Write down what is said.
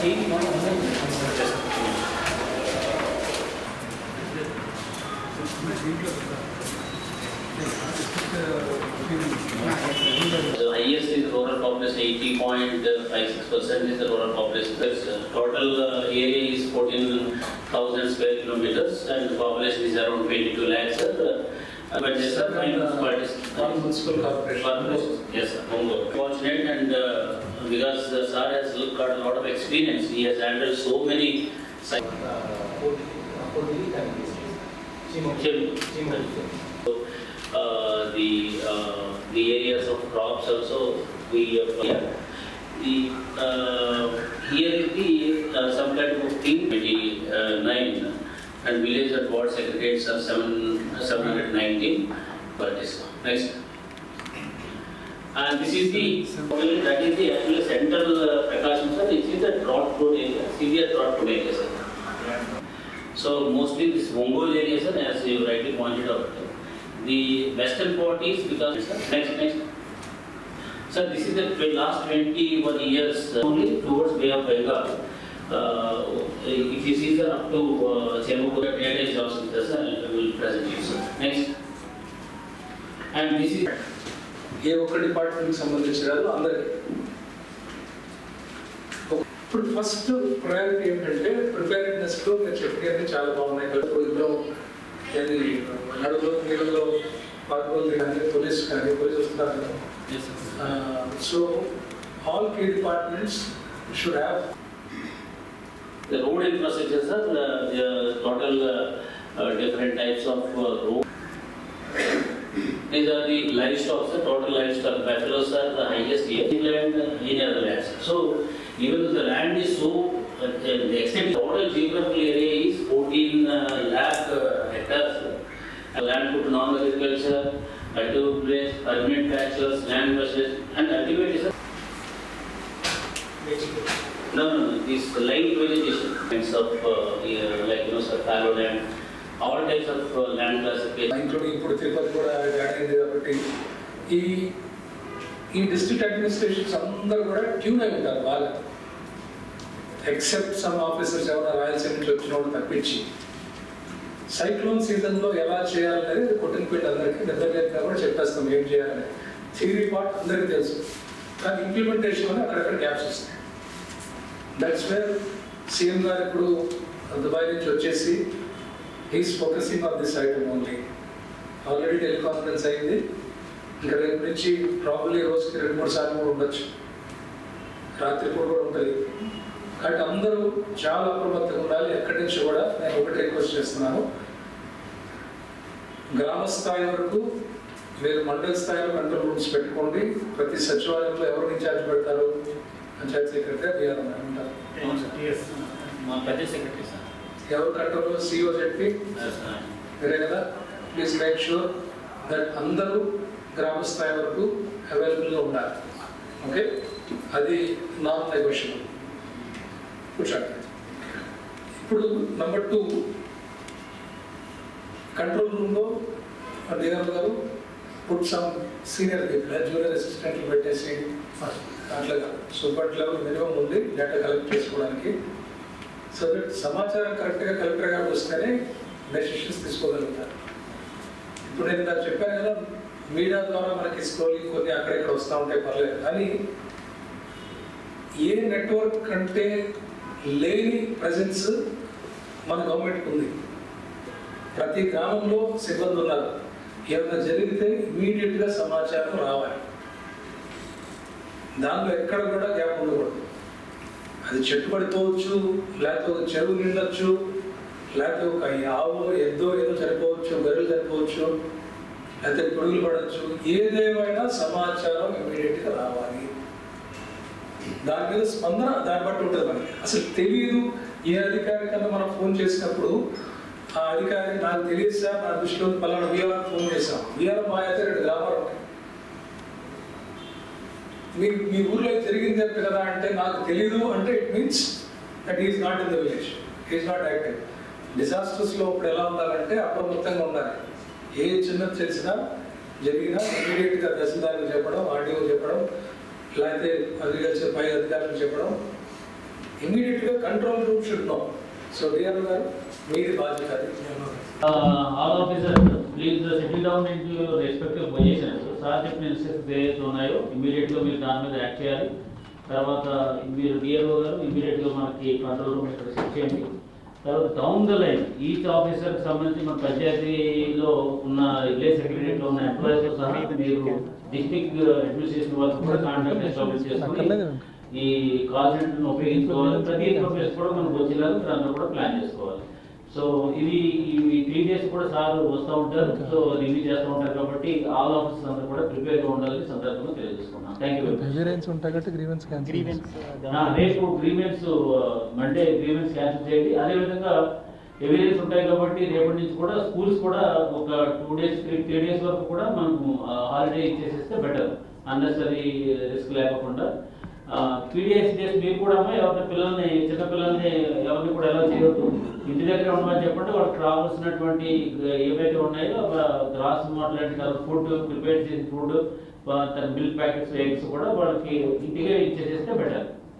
The highest is rural population, eighty point five six percent is the rural population. That's, uh, Total uh, area is fourteen thousand square kilometers and the population is around twenty-two lakhs. Uh, But yes, sir, finance parties. One municipal corporation. Corporation, Yes, sir, Mongol. Fortunate and uh, because the sir has got a lot of experience, he has handled so many sites. So, uh, the, uh, the areas of crops also, we, uh, yeah. The, uh, here is the, uh, some kind of team, twenty-nine, and village at ward secretaries are seven, seven hundred nineteen, but this, next. And this is the, that is the actual central uh, Prakasham, sir, this is the drought prone area, severe drought prone area, sir. So mostly this Mongol area, sir, as you rightly pointed out, the western part is because, next, next. Sir, this is the last twenty-one years uh, only towards Bay of Bengal. Uh, If you see sir, up to uh, Chemukura drainage also, sir, I will present you, sir. Next. And this is, ఏ ఒక్క డిపార్ట్మెంట్కి సంబంధించి కాదు అందరికి ఇప్పుడు first priority ఏంటంటే ప్రిపేర్నెస్లో మీరు చెప్పినవి చాలా బాగున్నాయి కదా ఇప్పుడు ఇందులో ఏది నడులో నీళ్ళలో పాల్గొంది కానీ పోలీస్ కానీ పోలీస్ వస్తున్నారు కదా yes, sir. So all key departments should have The road infrastructure, sir, the the total uh, uh, different types of uh, road. These are the livestock, sir, total livestock, buffaloes are the highest here, inland, uh, in other lands. So even the land is so, uh, uh, the extent, total geographical area is fourteen uh, lakh uh, hectares. Uh, Land put non-agriculture, cultivar place, permanent patches, land versus, and ultimately, sir, No, no, this light vegetation, kinds of, uh, yeah, uh, like, you know, sir, fallow land, all types of uh, land classification. Including ఇప్పుడు తిరుపతి కూడా add అయింది కాబట్టి ఈ ఈ district administrations అందరూ కూడా tune అయి ఉంటారు వాళ్ళ. ఎక్సెప్ట్ సమ్ ఆఫీసర్స్ ఎవరైనా రాయలసీమ నుంచి వచ్చిన వాళ్ళు తప్పించి. సైక్లోన్ సీజన్లో ఎలా చేయాలనేది కొట్టినపేట అందరికీ నిద్రలేక కూడా చెప్పేస్తాం ఏం చేయాలని థియరీ పార్ట్ అందరికీ తెలుసు. కానీ ఇంప్లిమెంటేషన్ అని అక్కడక్కడ గ్యాప్స్ వస్తాయి. దట్స్ వేర్ సీఎం గారు ఇప్పుడు దుబాయ్ నుంచి వచ్చేసి he's focusing on this item only already teleconference అయింది. ఇంకా రేపు నుంచి ప్రాబ్లీ రోజుకి రెండు మూడు సార్లు కూడా ఉండొచ్చు. రాత్రిపూట కూడా ఉంటుంది. కాబట్టి అందరూ చాలా అప్రమత్తంగా ఉండాలి. ఎక్కడి నుంచి కూడా నేను ఒకటి రిక్వెస్ట్ చేస్తున్నాను. గ్రామ స్థాయి వరకు మీరు మండల స్థాయిలో కంట్రోల్ రూమ్స్ పెట్టుకోండి. ప్రతి సచివాలయంలో ఎవరు ఇన్ఛార్జ్ పెడతారు? పంచాయత్ సెక్రటరీ బీఆర్ ఉంటారు. మా పెద్ద సెక్రటరీ సార్. ఎవరు కంట్రోల్ సిఓ చెప్పి వేరే కదా ప్లీజ్ మేక్ షూర్ దట్ అందరూ గ్రామ స్థాయి వరకు అవైలబుల్గా ఉండాలి. ఓకే? అది నాన్ నెగోషియబుల్ కూర్చోండి. ఇప్పుడు నెంబర్ టూ. కంట్రోల్ రూమ్లో దిగర్ గారు put some senior people junior అసిస్టెంట్లు పెట్టేసి అట్లాగా సూపర్ లెవెల్ మినిమం ఉంది డేటా కలెక్ట్ చేసుకోవడానికి. సో దట్ సమాచారం కరెక్ట్గా కలెక్టర్ గారికి వస్తేనే డెసిషన్స్ తీసుకోగలుగుతారు. ఇప్పుడు నేను నాకు చెప్పాను కదా మీడియా ద్వారా మనకి స్క్రోలింగ్ కొన్ని అక్కడెక్కడ వస్తూ ఉంటాయి పర్లేదు కానీ ఏ నెట్వర్క్ కంటే లేని ప్రజెన్స్ మన గవర్నమెంట్ ఉంది ప్రతి గ్రామంలో సిబ్బంది ఉన్నారు ఏమైనా జరిగితే ఇమీడియట్గా సమాచారం రావాలి. దానిలో ఎక్కడ కూడా గ్యాప్ ఉండకూడదు. అది చెట్టు పడిపోవచ్చు లేకపోతే ఒక చెరువు నిండొచ్చు లేకపోతే ఒక ఆవు ఎద్దో ఏదో చనిపోవచ్చు గొర్రెలు చనిపోవచ్చు లేకపోతే గొడుగులు పడవచ్చు ఏదేమైనా సమాచారం ఇమీడియట్గా రావాలి. దాని మీద స్పందన దాన్ని బట్టి ఉంటుంది మనకి. అసలు తెలియదు ఏ అధికారి కన్నా మనం ఫోన్ చేసినప్పుడు ఆ అధికారి నాకు తెలియదు సార్ నా దృష్టిలో పలానా వీఆర్ ఫోన్ చేసాం వీఆర్ మా అయితే రెండు గ్రామాలు ఉంటాయి. మీ మీ ఊళ్ళో జరిగింది కదా అంటే నాకు తెలీదు అంటే it means that is not in the village is not active డిజాస్టర్స్లో ఇప్పుడు ఎలా ఉండాలంటే అప్రమత్తంగా ఉండాలి. ఏ చిన్నది తెలిసినా జరిగినా ఇమీడియట్గా తహసీల్దార్కి చెప్పడం ఆర్డీఓ చెప్పడం లేకపోతే అగ్రికల్చర్ పై అధికారులు చెప్పడం ఇమీడియట్గా control room should know so DR గారు మీది బాధ్యత అది. Uh, all officers, please settle down into sir చెప్పిన ఇన్స్ట్రక్షన్స్ ఏదైతే ఉన్నాయో ఇమీడియట్గా మీరు దాని మీద యాక్ట్ చేయాలి. తర్వాత మీరు డిఆర్ఓ గారు ఇమీడియట్గా మనకి కంట్రోల్ రూమ్ ఇక్కడ సెట్ చేయండి. తర్వాత డౌన్ ద లైన్ ఈచ్ ఆఫీసర్కి సంబంధించి మన పంచాయతీలో ఉన్న విలేజ్ సెక్రటరీలో ఉన్న ఎంప్లాయీస్ సహా మీరు డిస్ట్రిక్ట్ అడ్మినిస్ట్రేషన్ వాళ్ళకి కూడా కాంటాక్ట్ ఎస్టాబ్లిష్ చేసుకుని ఈ కాల్ ఉపయోగించుకోవాలి. ప్రతి ఇన్ఫర్మేషన్ కూడా మనకు వచ్చేలాగా మీరు అందరూ కూడా ప్లాన్ చేసుకోవాలి. సో ఇది ఈ త్రీ డేస్ కూడా సార్ వస్తూ ఉంటారు. సో రివ్యూ చేస్తూ ఉంటారు కాబట్టి ఆల్ ఆఫీసర్స్ అందరూ కూడా ప్రిపేర్గా ఉండాలని సందర్భంగా తెలియజేసుకున్నాం. థ్యాంక్ యూ ఎవిడెన్స్ ఉంటాయి కాబట్టి గ్రీవెన్స్ క్యాన్సిల్ రేపు గ్రీవెన్స్ మండే గ్రీవెన్స్ క్యాన్సిల్ చేయండి. అదేవిధంగా ఎవిడెన్స్ ఉంటాయి కాబట్టి రేపటి నుంచి కూడా స్కూల్స్ కూడా ఒక టూ డేస్ త్రీ డేస్ వరకు కూడా మనము హాలిడే ఇచ్చేసేస్తే బెటర్ అన్నెసరీ రిస్క్ లేకుండా త్రీ డేస్ డేస్ మీరు కూడా ఎవరిని పిల్లల్ని చిన్న పిల్లల్ని ఎవరిని కూడా ఎలా చేయొద్దు. ఇంటి దగ్గర ఉండమని చెప్పండి వాళ్ళకి రావాల్సినటువంటి ఏవైతే ఉన్నాయో గ్రాస్ మాట్లాడిన ఫుడ్ ప్రిపేర్ చేసిన ఫుడ్ మిల్క్ ప్యాకెట్స్ ఎగ్స్ కూడా వాళ్ళకి ఇంటికే ఇచ్చేసేస్తే బెటర్.